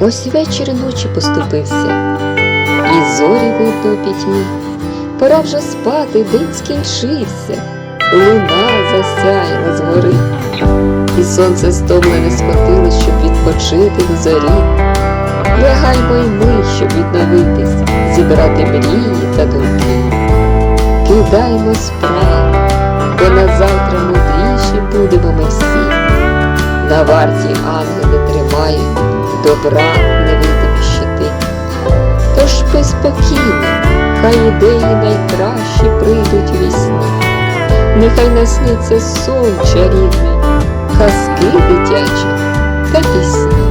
Ось вечір ночі поступився, і зорі видно у пітьмі. Пора вже спати, день скінчився, луна засяяла згори, і сонце стомлене скотилось, щоб відпочити до зорі. Лягаймо й ми, щоб відновитись, зібрати мрії та думки. Кидаймо справи, бо на завтра мудріші будемо ми всі. На варті ангели тримають добра навіти щити. Тож спи спокійно, хай ідеї найкращі прийдуть вісні. Нехай насниться сон чарівний, казки дитячі та пісні.